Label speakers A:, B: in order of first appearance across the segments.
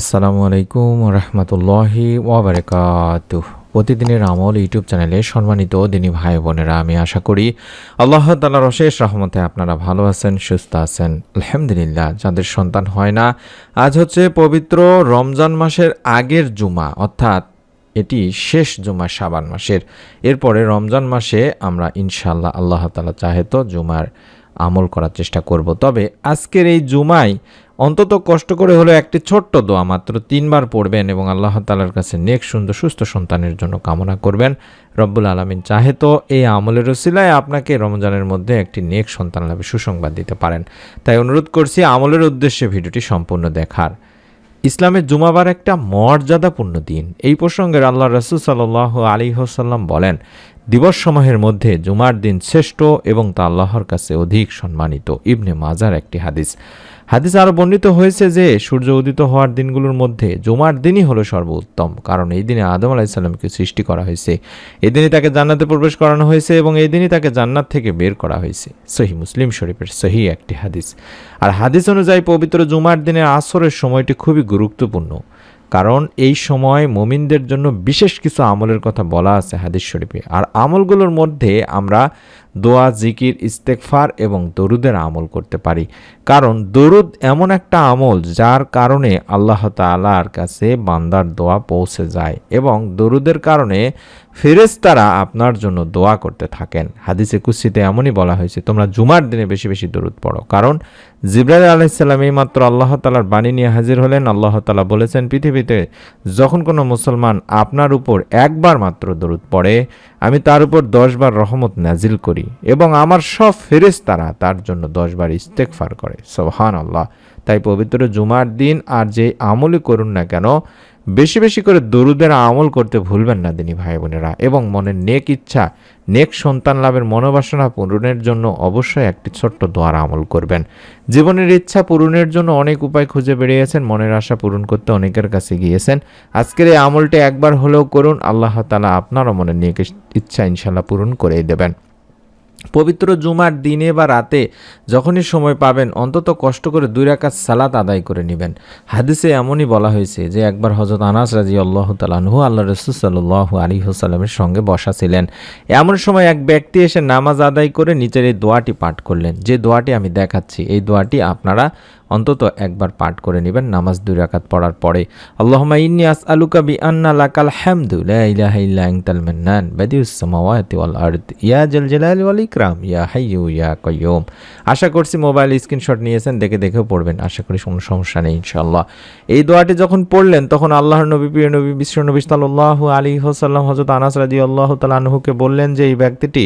A: আসসালামু আলাইকুম রহমতুল্লাহি ওবরাকাত প্রতিদিনের আমল ইউটিউব চ্যানেলে সম্মানিত দিনী ভাই বোনেরা, আমি আশা করি আল্লাহ তালার অশেষ রহমতে আপনারা ভালো আছেন, সুস্থ আছেন। আলহামদুলিল্লাহ, যাদের সন্তান হয় না, আজ হচ্ছে পবিত্র রমজান মাসের আগের জুমা, অর্থাৎ এটি শেষ জুমা সাবান মাসের। এরপরে রমজান মাসে আমরা ইনশাল্লাহ আল্লাহ তালা চাহে তো জুমার আমল করার চেষ্টা করব। তবে আজকের এই জুমায় অন্তত কষ্ট করে হলেও একটি ছোট্ট দোয়া মাত্র তিনবার পড়বেন এবং আল্লাহ তালার কাছে নেক, সুন্দর, সুস্থ সন্তানের জন্য কামনা করবেন। রব্বুল আলমিন চাহে তো এই আমলের রসিলায় আপনাকে রমজানের মধ্যে একটি নেক সন্তান লাভে সুসংবাদ দিতে পারেন। তাই অনুরোধ করছি, আমলের উদ্দেশ্যে ভিডিওটি সম্পূর্ণ দেখার। ইসলামের জুমাবার একটা মর্যাদাপূর্ণ দিন। এই প্রসঙ্গে আল্লাহ রসুল সাল্লাহ আলী হোসাল্লাম বলেন দিবসসমূহের মধ্যে জুমার দিন শ্রেষ্ঠ এবং তা আল্লাহর কাছে অধিক সম্মানিত। ইবনে মাজার একটি হাদিস। হাদিস আরও বর্ণিত হয়েছে যে, সূর্য উদিত হওয়ার দিনগুলোর মধ্যে জুমার দিনই হলো সর্বোত্তম, কারণ এই দিনে আদম আলাহিসাল্লামকে সৃষ্টি করা হয়েছে। এই দিনই তাকে জান্নাতে প্রবেশ করানো হয়েছে এবং এই দিনই তাকে জান্নাত থেকে বের করা হয়েছে। সহি মুসলিম শরীফের সহি একটি হাদিস। আর হাদিস অনুযায়ী পবিত্র জুমার দিনের আসরের সময়টি খুবই গুরুত্বপূর্ণ। কারণ এই সময় মোমিনদের জন্য বিশেষ কিছু আমলের কথা বলা আছে হাদিস শরীফে। আর আমলগুলোর মধ্যে আমরা দোয়া, জিকির ইস্তেকফার এবং দরুদের আমল করতে পারি। কারণ দরুদ এমন একটা আমল যার কারণে আল্লাহ তালার কাছে বান্দার দোয়া পৌঁছে যায় এবং দরুদের কারণে ফেরেস্তারা আপনার জন্য দোয়া করতে থাকেন। হাদিসে কুস্তিতে এমনই বলা হয়েছে, তোমরা জুমার দিনে বেশি বেশি দরুদ পড়ো। কারণ জিব্রাইল আলাইসাল্লাম এই মাত্র আল্লাহ তালার বাণী নিয়ে হাজির হলেন। আল্লাহ তালা বলেছেন, পৃথিবীতে যখন কোনো মুসলমান আপনার উপর একবার মাত্র দরুদ পড়ে, আমি তার উপর দশবার রহমত নাজিল করি। এবং আমার সব ফেরেস্তারা তার জন্য দশবার ইস্তেকফার করে। সোহান আল্লাহ তাই পবিত্র জুমার দিন আর যে আমলই করুন না কেন, বেশি বেশি করে দরুদের আমল করতে ভুলবেন না দিনী ভাই বোনেরা এবং মনের নেক ইচ্ছা, নেক সন্তান লাভের মনোবাসনা পূরণের জন্য অবশ্যই একটি ছোট্ট দোয়ার আমল করবেন। জীবনের ইচ্ছা পূরণের জন্য অনেক উপায় খুঁজে বেরিয়েছেন, মনের আশা পূরণ করতে অনেকের কাছে গিয়েছেন। আজকের এই আমলটি একবার হলেও করুন, আল্লাহ তালা আপনারও মনের নেক ইচ্ছা ইনশাল্লাহ পূরণ করেই দেবেন। পবিত্র জুমার দিনে বা রাতে যখনই সময় পাবেন, অন্তত কষ্ট করে দুই রাকাত সালাত আদায় করে নেবেন। হাদিসে এমনই বলা হয়েছে যে, একবার হজরত আনাস রাজি আল্লাহ তালাহু আল্লাহ রসুল সাল্লাহ আলী হুসাল্লামের সঙ্গে বসা ছিলেন। এমন সময় এক ব্যক্তি এসে নামাজ আদায় করে নিচের এই দোয়াটি পাঠ করলেন। যে দোয়াটি আমি দেখাচ্ছি, এই দোয়াটি আপনারা অন্তত একবার পাঠ করে নেবেন নামাজ দুই রাকাত পড়ার পরে। আল্লাহমা আন্না লাকাল ইলাহা ইয়া জাল জালালি ইকরাম, ইয়া হাইয়ু, ইয়া কাইয়ুম। আশা করছি মোবাইল স্ক্রিনশট নিয়েছেন, দেখে দেখেও পড়বেন। আশা করি কোনো সমস্যা নেই, ইনশাআল্লাহ। এই দোয়াটি যখন পড়লেন, তখন আল্লাহর নবী, প্রিয় নবী, বিশ্ব নবী সাল্লাল্লাহু আলাইহি ওয়াসাল্লাম, হযরত আনাস রাদিয়াল্লাহু তাআলা আনহুকে বললেন যে, এই ব্যক্তিটি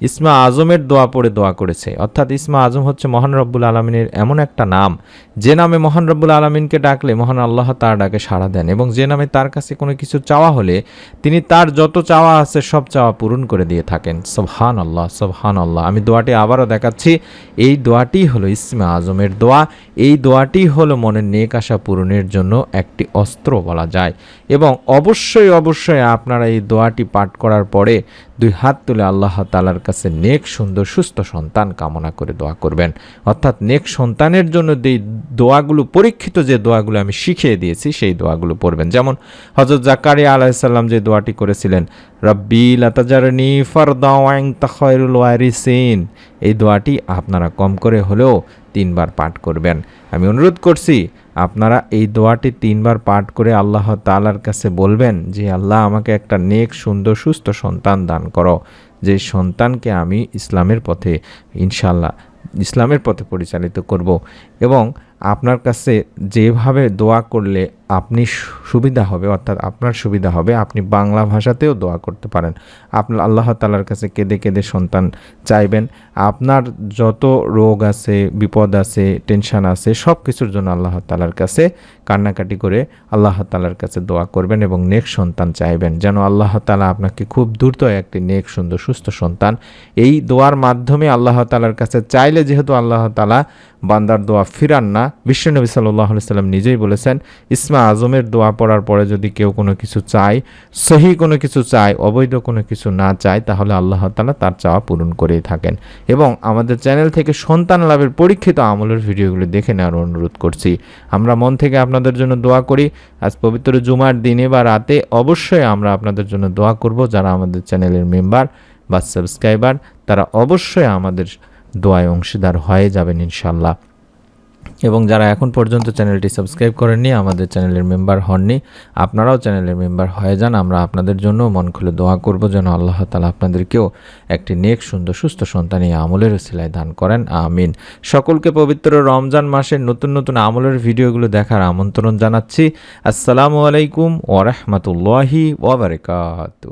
A: ইসমা আজমের দোয়া পড়ে দোয়া করেছে। অর্থাৎ ইসমা আজম হচ্ছে মহান রব্বুল আলমিনের এমন একটা নাম। যে নামে মহান রব্বুল আলমিনকে ডাকলে মহান আল্লাহ তার ডাকে সাড়া দেন এবং যে নামে তার কাছে কোনো কিছু চাওয়া হলে তিনি তার যত চাওয়া আছে সব চাওয়া পূরণ করে দিয়ে থাকেন। সবহান আল্লাহ সবহান আল্লাহ আমি দোয়াটি আবারও দেখাচ্ছি। এই দোয়াটি হলো ইসমা আজমের দোয়া। এই দোয়াটি হলো মনের নেক আশা পূরণের জন্য একটি অস্ত্র বলা যায়। এবং অবশ্যই অবশ্যই আপনারা এই দোয়াটি পাঠ করার পরে দুই হাত তুলে আল্লাহ তালার কাছে নেক, সুন্দর, সুস্থ সন্তান কামনা করে দোয়া করবেন। অর্থাৎ নেক সন্তানের জন্য যেই দোয়াগুলো, পরীক্ষিত যে দোয়াগুলো আমি শিখিয়ে দিয়েছি, সেই দোয়াগুলো পড়বেন। যেমন হজরত জাকারিয়া আলাইসাল্লাম যে দোয়াটি করেছিলেন, রব্বি লাতাজারনি ফরদাওয়াং এই দোয়াটি আপনারা কম করে হলেও তিনবার পাঠ করবেন। আমি অনুরোধ করছি আপনারা এই দোয়াটি তিনবার পাঠ করে আল্লাহ তালার কাছে বলবেন যে, আল্লাহ, আমাকে একটা নেক, সুন্দর, সুস্থ সন্তান দান করো। যে সন্তানকে আমি ইসলামের পথে ইনশাল্লাহ ইসলামের পথে পরিচালিত করব। এবং আপনার কাছে যেভাবে দোয়া করলে আপনি সুবিধা হবে, অর্থাৎ আপনার সুবিধা হবে, আপনি বাংলা ভাষাতেও দোয়া করতে পারেন। আপনার আল্লাহ তালার কাছে কেঁদে কেঁদে সন্তান চাইবেন। আপনার যত রোগ আছে, বিপদ আছে, টেনশান আছে সব কিছুর জন্য আল্লাহ তালার কাছে কান্নাকাটি করে আল্লাহ তালার কাছে দোয়া করবেন এবং নেক সন্তান চাইবেন। যেন আল্লাহ তালা আপনাকে খুব দ্রুত একটি নেক, সুন্দর, সুস্থ সন্তান এই দোয়ার মাধ্যমে আল্লাহ তালার কাছে চাইলে যেহেতু আল্লাহ তালা বান্দার দোয়া ফিরান না, বিশ্বনবী সাল্লাহ সাল্লাম নিজেই বলেছেন, ইসমা আজমের দোয়া পড়ার পরে যদি কেউ কোনো কিছু চায়, সহি কোনো কিছু চায়, অবৈধ কোনো কিছু না চায়, তাহলে আল্লাহ তালা তার চাওয়া পূরণ করেই থাকেন। এবং আমাদের চ্যানেল থেকে সন্তান লাভের পরীক্ষিত আমলের ভিডিওগুলো দেখে নেওয়ার অনুরোধ করছি। আমরা মন থেকে আপনাদের জন্য দোয়া করি। আজ পবিত্র জুমার দিনে বা রাতে অবশ্যই আমরা আপনাদের জন্য দোয়া করব। যারা আমাদের চ্যানেলের মেম্বার বা সাবস্ক্রাইবার, তারা অবশ্যই আমাদের দোয়ায় অংশীদার হয়ে যাবেন ইনশাল্লাহ এবং যারা এখন পর্যন্ত চ্যানেলটি সাবস্ক্রাইব করেননি, আমাদের চ্যানেলের মেম্বার হননি, আপনারাও চ্যানেলের মেম্বার হয়ে যান। আমরা আপনাদের জন্য মন খুলে দোয়া করব যেন আল্লাহ তালা আপনাদেরকেও একটি নেক, সুন্দর, সুস্থ সন্তান আমলের সিলাই দান করেন। আমিন। সকলকে পবিত্র রমজান মাসের নতুন নতুন আমলের ভিডিওগুলো দেখার আমন্ত্রণ জানাচ্ছি। আসসালামু আলাইকুম ওরহমতুল্লাহি ওবরাকাতু